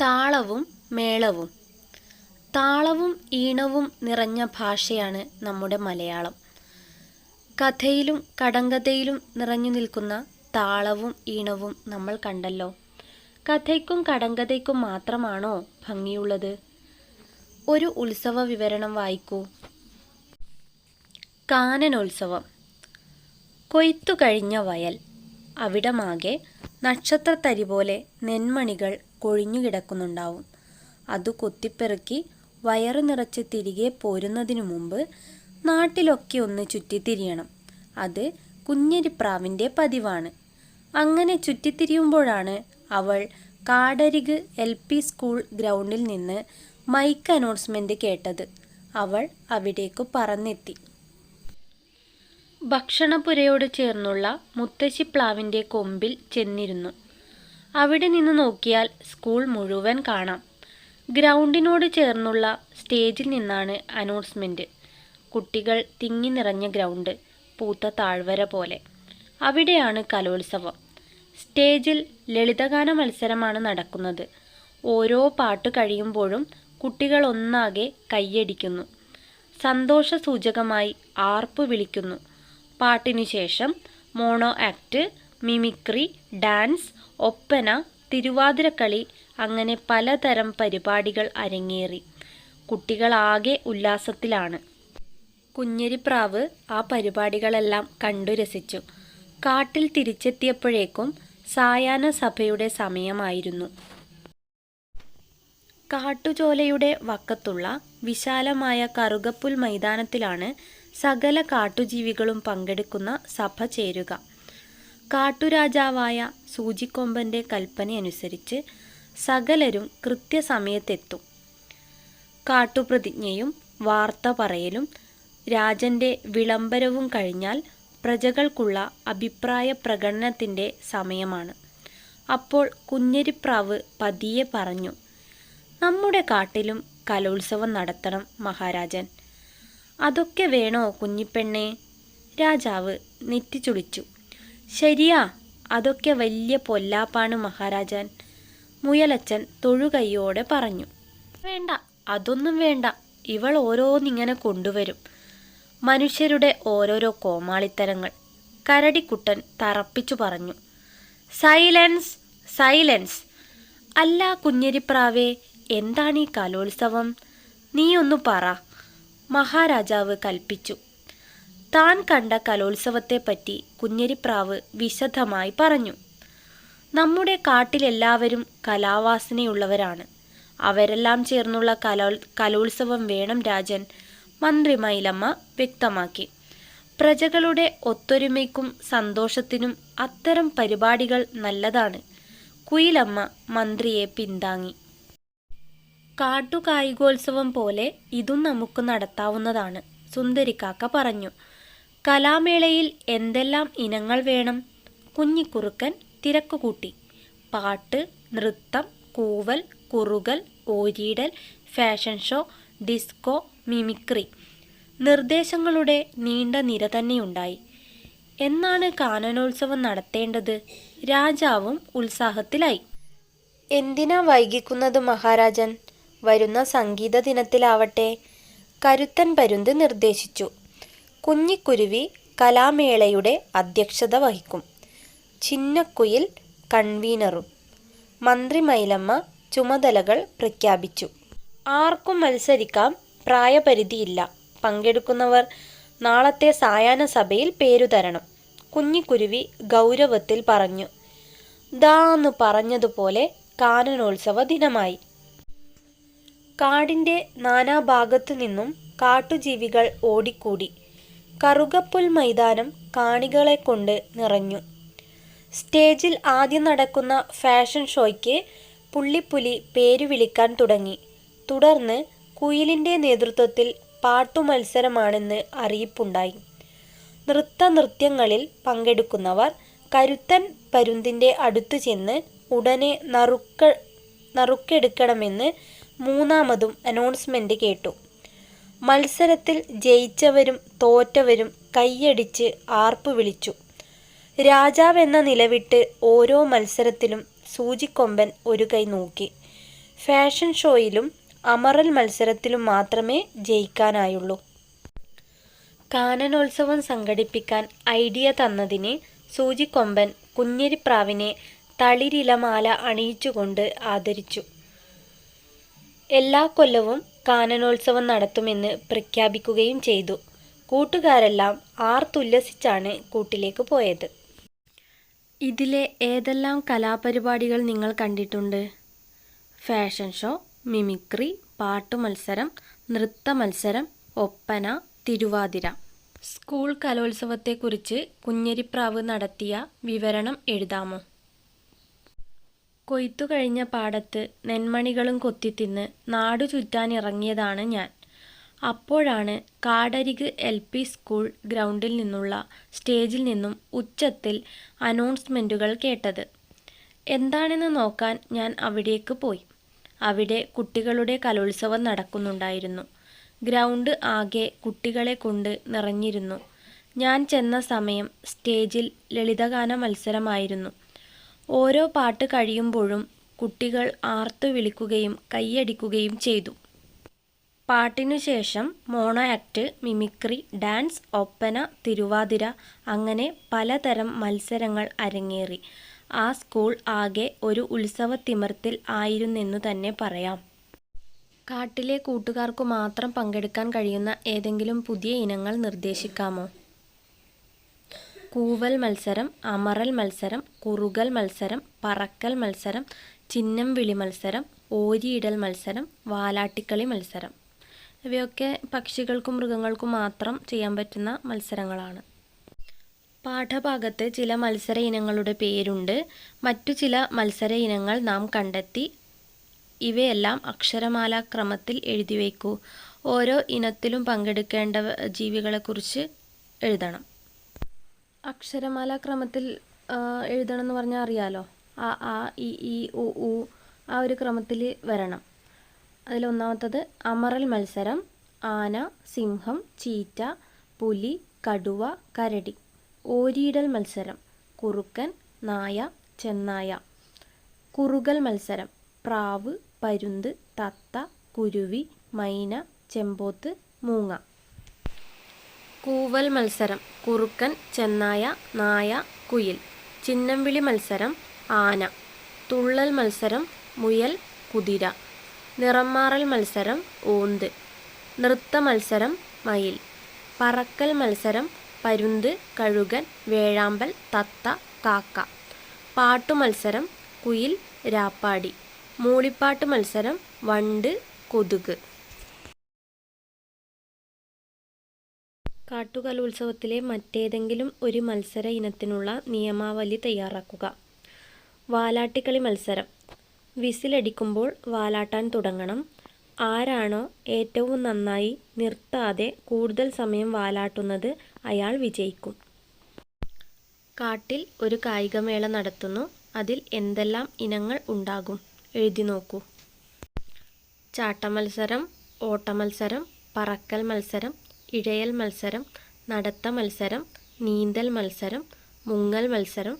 താളവും മേളവും. താളവും ഈണവും നിറഞ്ഞ ഭാഷയാണ് നമ്മുടെ മലയാളം. കഥയിലും കടങ്കഥയിലും നിറഞ്ഞു നിൽക്കുന്ന താളവും ഈണവും നമ്മൾ കണ്ടല്ലോ. കഥയ്ക്കും കടങ്കഥയ്ക്കും മാത്രമാണോ ഭംഗിയുള്ളത്? ഒരു ഉത്സവ വിവരണം വായിക്കൂ. കാനനോത്സവം. കൊയ്ത്തു കഴിഞ്ഞ വയൽ. അവിടമാകെ നക്ഷത്രത്തരി പോലെ നെന്മണികൾ കൊഴിഞ്ഞു കിടക്കുന്നുണ്ടാവും. അതു കൊത്തിപ്പെറുക്കി വയറ് നിറച്ച് തിരികെ പോരുന്നതിനു മുമ്പ് നാട്ടിലൊക്കെ ഒന്ന് ചുറ്റിത്തിരിയണം. അത് കുഞ്ഞരിപ്രാവിന്റെ പതിവാണ്. അങ്ങനെ ചുറ്റിത്തിരിയുമ്പോഴാണ് അവൾ കാടരിക് എൽ പി സ്കൂൾ ഗ്രൗണ്ടിൽ നിന്ന് മൈക്ക് അനൗൺസ്മെന്റ് കേട്ടത്. അവൾ അവിടേക്ക് പറന്നെത്തി. ഭക്ഷണപുരയോട് ചേർന്നുള്ള മുത്തശ്ശിപ്ലാവിന്റെ കൊമ്പിൽ ചെന്നിരുന്നു. അവിടെ നിന്ന് നോക്കിയാൽ സ്കൂൾ മുഴുവൻ കാണാം. ഗ്രൗണ്ടിനോട് ചേർന്നുള്ള സ്റ്റേജിൽ നിന്നാണ് അനൗൺസ്മെന്റ് കുട്ടികൾ തിങ്ങി നിറഞ്ഞ ഗ്രൗണ്ട് പൂത്ത താഴ്വര പോലെ. അവിടെയാണ് കലോത്സവം. സ്റ്റേജിൽ ലളിതഗാന മത്സരമാണ് നടക്കുന്നത്. ഓരോ പാട്ട് കഴിയുമ്പോഴും കുട്ടികൾ ഒന്നാകെ കൈയടിക്കുന്നു. സന്തോഷസൂചകമായി ആർപ്പ് വിളിക്കുന്നു. പാട്ടിനു ശേഷം mono act mimicry dance Oppana Thiruvathirakali അങ്ങനെ പലതരം പരിപാടികൾ അരങ്ങേറി. കുട്ടികളാകെ ഉല്ലാസത്തിലാണ്. കുഞ്ഞരിപ്രാവ് ആ പരിപാടികളെല്ലാം കണ്ടു രസിച്ചു. കാട്ടിൽ തിരിച്ചെത്തിയപ്പോഴേക്കും സായാഹ്ന സഭയുടെ സമയമായിരുന്നു. കാട്ടുചോലയുടെ വക്കത്തുള്ള വിശാലമായ കറുകപ്പുൽ മൈതാനത്തിലാണ് സകല കാട്ടുജീവികളും പങ്കെടുക്കുന്ന സഭ ചേരുക. കാട്ടുരാജാവായ സൂചിക്കൊമ്പന്റെ കൽപ്പനയനുസരിച്ച് സകലരും കൃത്യസമയത്തെത്തും. കാട്ടുപ്രതിജ്ഞയും വാർത്ത പറയലും രാജന്റെ വിളംബരവും കഴിഞ്ഞാൽ പ്രജകൾക്കുള്ള അഭിപ്രായ പ്രകടനത്തിന്റെ സമയമാണ്. അപ്പോൾ കുഞ്ഞരിപ്രാവ് പതിയെ പറഞ്ഞു നമ്മുടെ കാട്ടിലും കലോത്സവം നടത്തണം മഹാരാജൻ. അതൊക്കെ വേണോ കുഞ്ഞിപ്പെണ്ണേ? രാജാവ് നെറ്റിച്ചുളിച്ചു. ശരിയാ അതൊക്കെ വലിയ പൊല്ലാപ്പാണ് മഹാരാജൻ. മുയലച്ചൻ തൊഴുകൈയോടെ പറഞ്ഞു വേണ്ട അതൊന്നും വേണ്ട ഇവൾ ഓരോന്നിങ്ങനെ കൊണ്ടുവരും. മനുഷ്യരുടെ ഓരോരോ കോമാളിത്തരങ്ങൾ. കരടിക്കുട്ടൻ തറപ്പിച്ചു പറഞ്ഞു സൈലൻസ് സൈലൻസ്. അല്ല കുഞ്ഞരിപ്രാവേ എന്താണ് ഈ കലോത്സവം? നീയൊന്നു പറ. മഹാരാജാവ് കൽപ്പിച്ചു താൻ കണ്ട കലോത്സവത്തെപ്പറ്റി കുഞ്ഞരിപ്രാവ് വിശദമായി പറഞ്ഞു. നമ്മുടെ കാട്ടിലെല്ലാവരും കലാവാസനയുള്ളവരാണ്. അവരെല്ലാം ചേർന്നുള്ള കലോ കലോത്സവം വേണം രാജൻ മന്ത്രി മൈലമ്മ വ്യക്തമാക്കി. പ്രജകളുടെ ഒത്തൊരുമയ്ക്കും സന്തോഷത്തിനും അത്തരം പരിപാടികൾ നല്ലതാണ് കുയിലമ്മ മന്ത്രിയെ പിന്താങ്ങി. കാട്ടുകായികോത്സവം പോലെ ഇതും നമുക്ക് നടത്താവുന്നതാണ് സുന്ദരിക്കാക്ക പറഞ്ഞു. കലാമേളയിൽ എന്തെല്ലാം ഇനങ്ങൾ വേണം? കുഞ്ഞിക്കുറുക്കൻ തിരക്കുകൂട്ടി. പാട്ട് നൃത്തം കൂവൽ കുറുകൽ ഓരിയിടൽ ഫാഷൻ ഷോ ഡിസ്കോ മിമിക്രി. നിർദ്ദേശങ്ങളുടെ നീണ്ട നിര തന്നെയുണ്ടായി. എന്നാണ് കാനനോത്സവം നടത്തേണ്ടത്? രാജാവും ഉത്സാഹത്തിലായി. എന്തിനാ വൈകിക്കുന്നത് മഹാരാജൻ? വരുന്ന സംഗീത ദിനത്തിലാവട്ടെ കരുത്തൻ പരുന്ത് നിർദ്ദേശിച്ചു. കുഞ്ഞിക്കുരുവി കലാമേളയുടെ അധ്യക്ഷത വഹിക്കും. ചിന്നക്കുയിൽ കൺവീനറും മന്ത്രി മൈലമ്മ ചുമതലകൾ പ്രഖ്യാപിച്ചു. ആർക്കും മത്സരിക്കാം പ്രായപരിധിയില്ല. പങ്കെടുക്കുന്നവർ നാളത്തെ സായാഹ്ന സഭയിൽ പേരു തരണം കുഞ്ഞിക്കുരുവി ഗൗരവത്തിൽ പറഞ്ഞു. ദാന്ന് പറഞ്ഞതുപോലെ കാനനോത്സവ ദിനമായി. കാടിന്റെ നാനാഭാഗത്തു നിന്നും കാട്ടുജീവികൾ ഓടിക്കൂടി. കറുകപ്പുൽ മൈതാനം കാണികളെ കൊണ്ട് നിറഞ്ഞു. സ്റ്റേജിൽ ആദ്യം നടക്കുന്ന ഫാഷൻ ഷോയ്ക്ക് പുള്ളിപ്പുലി പേരു വിളിക്കാൻ തുടങ്ങി. തുടർന്ന് കുയിലിന്റെ നേതൃത്വത്തിൽ പാട്ടുമത്സരമാണെന്ന് അറിയിപ്പുണ്ടായി. നൃത്ത നൃത്യങ്ങളിൽ പങ്കെടുക്കുന്നവർ കരുത്തൻ പരുന്തിന്റെ അടുത്ത് ചെന്ന് ഉടനെ നറുക്ക നറുക്കെടുക്കണമെന്ന് മൂന്നാമതും അനൗൺസ്മെന്റ് കേട്ടു. മത്സരത്തിൽ ജയിച്ചവരും തോറ്റവരും കൈയടിച്ച് ആർപ്പ് വിളിച്ചു. രാജാവെന്ന നിലവിട്ട് ഓരോ മത്സരത്തിലും സൂചിക്കൊമ്പൻ ഒരു കൈ നോക്കി. ഫാഷൻ ഷോയിലും അമറൽ മത്സരത്തിലും മാത്രമേ ജയിക്കാനായുള്ളൂ. കാനനോത്സവം സംഘടിപ്പിക്കാൻ ഐഡിയ തന്നതിന് സൂചിക്കൊമ്പൻ കുഞ്ഞിരിപ്രാവിനെ തളിരിലമാല അണിയിച്ചുകൊണ്ട് ആദരിച്ചു. എല്ലാ കൊല്ലവും കാനനോത്സവം നടത്തുമെന്ന് പ്രഖ്യാപിക്കുകയും ചെയ്തു. കൂട്ടുകാരെല്ലാം ആർത്തുല്ലസിച്ചാണ് കൂട്ടിലേക്ക് പോയത്. ഇതിലെ ഏതെല്ലാം കലാപരിപാടികൾ നിങ്ങൾ കണ്ടിട്ടുണ്ട്? ഫാഷൻ ഷോ മിമിക്രി പാട്ടു മത്സരം നൃത്ത മത്സരം ഒപ്പന തിരുവാതിര. സ്കൂൾ കലോത്സവത്തെക്കുറിച്ച് കുഞ്ഞരിപ്രാവ് നടത്തിയ വിവരണം എഴുതാമോ? കൊയ്ത്തു കഴിഞ്ഞ പാടത്ത് നെന്മണികളും കൊത്തിത്തിന്ന് നാടു ചുറ്റാനിറങ്ങിയതാണ് ഞാൻ. അപ്പോഴാണ് കാടരിക് എൽ പി സ്കൂൾ ഗ്രൗണ്ടിൽ നിന്നുള്ള സ്റ്റേജിൽ നിന്നും ഉച്ചത്തിൽ അനൗൺസ്മെന്റുകൾ കേട്ടത്. എന്താണെന്ന് നോക്കാൻ ഞാൻ അവിടേക്ക് പോയി. അവിടെ കുട്ടികളുടെ കലോത്സവം നടക്കുന്നുണ്ടായിരുന്നു. ഗ്രൗണ്ട് ആകെ കുട്ടികളെ കൊണ്ട് നിറഞ്ഞിരുന്നു. ഞാൻ ചെന്ന സമയം സ്റ്റേജിൽ ലളിതഗാന മത്സരമായിരുന്നു. ഓരോ പാട്ട് കഴിയുമ്പോഴും കുട്ടികൾ ആർത്തു വിളിക്കുകയും കൈയടിക്കുകയും ചെയ്തു. പാട്ടിനു ശേഷം mono act mimicry dance Oppana Thiruvathira അങ്ങനെ പലതരം മത്സരങ്ങൾ അരങ്ങേറി. ആ സ്കൂൾ ആകെ ഒരു ഉത്സവ തിമർത്തിൽ ആയിരുന്നെന്നു തന്നെ പറയാം. കാട്ടിലെ കൂട്ടുകാർക്കു മാത്രം പങ്കെടുക്കാൻ കഴിയുന്ന ഏതെങ്കിലും പുതിയ ഇനങ്ങൾ നിർദ്ദേശിക്കാമോ? കൂവൽ മത്സരം അമറൽ മത്സരം കുറുകൽ മത്സരം പറക്കൽ മത്സരം ചിഹ്നം വിളി മത്സരം ഓരിയിടൽ മത്സരം വാലാട്ടിക്കളി മത്സരം. ഇവയൊക്കെ പക്ഷികൾക്കും മൃഗങ്ങൾക്കും മാത്രം ചെയ്യാൻ പറ്റുന്ന മത്സരങ്ങളാണ്. പാഠഭാഗത്ത് ചില മത്സര ഇനങ്ങളുടെ പേരുണ്ട്. മറ്റു ചില മത്സര ഇനങ്ങൾ നാം കണ്ടെത്തി ഇവയെല്ലാം അക്ഷരമാലാക്രമത്തിൽ എഴുതി വയ്ക്കൂ. ഓരോ ഇനത്തിലും പങ്കെടുക്കേണ്ട ജീവികളെക്കുറിച്ച് എഴുതണം. അക്ഷരമാലാക്രമത്തിൽ എഴുതണം എന്ന് പറഞ്ഞാൽ അറിയാലോ? ആ ആ ഇ ഇ ഉ ഉ ആ ഒരു ക്രമത്തിൽ വരണം. അതിലൊന്നാമത്തത് അമറൽ മത്സരം ആന സിംഹം ചീറ്റ പുലി കടുവ കരടി. ഓരിയിടൽ മത്സരം കുറുക്കൻ നായ ചെന്നായ. കുറുകൽ മത്സരം പ്രാവ് പരുന്ത് തത്ത കുരുവി മൈന ചെമ്പോത്ത് മൂങ്ങ. കൂവൽ മത്സരം. കുറുക്കൻ ചെന്നായ നായ കുയിൽ. ചിന്നംവിളി മത്സരം ആന. തുള്ളൽ മത്സരം മുയൽ കുതിര. നിറംമാറൽ മത്സരം ഓന്ത്. നൃത്ത മത്സരം മയിൽ. പറക്കൽ മത്സരം പരുന്ത് കഴുകൻ വേഴാമ്പൽ തത്ത കാക്ക. പാട്ടു മത്സരം കുയിൽ രാപ്പാടി. മൂളിപ്പാട്ട് മത്സരം വണ്ട് കൊതുക്. കാട്ടുകലോത്സവത്തിലെ മറ്റേതെങ്കിലും ഒരു മത്സര ഇനത്തിനുള്ള നിയമാവലി തയ്യാറാക്കുക. വാലാട്ടിക്കളി മത്സരം. വിസിലടിക്കുമ്പോൾ വാലാട്ടാൻ തുടങ്ങണം. ആരാണോ ഏറ്റവും നന്നായി നിർത്താതെ കൂടുതൽ സമയം വാലാട്ടുന്നത് അയാൾ വിജയിക്കും. കാട്ടിൽ ഒരു കായികമേള നടത്തുന്നു. അതിൽ എന്തെല്ലാം ഇനങ്ങൾ ഉണ്ടാകും? എഴുതി നോക്കൂ. ചാട്ടമത്സരം ഓട്ടമത്സരം പറക്കൽ മത്സരം ഇഴയൽ മത്സരം നടത്ത മത്സരം നീന്തൽ മത്സരം മുങ്ങൽ മത്സരം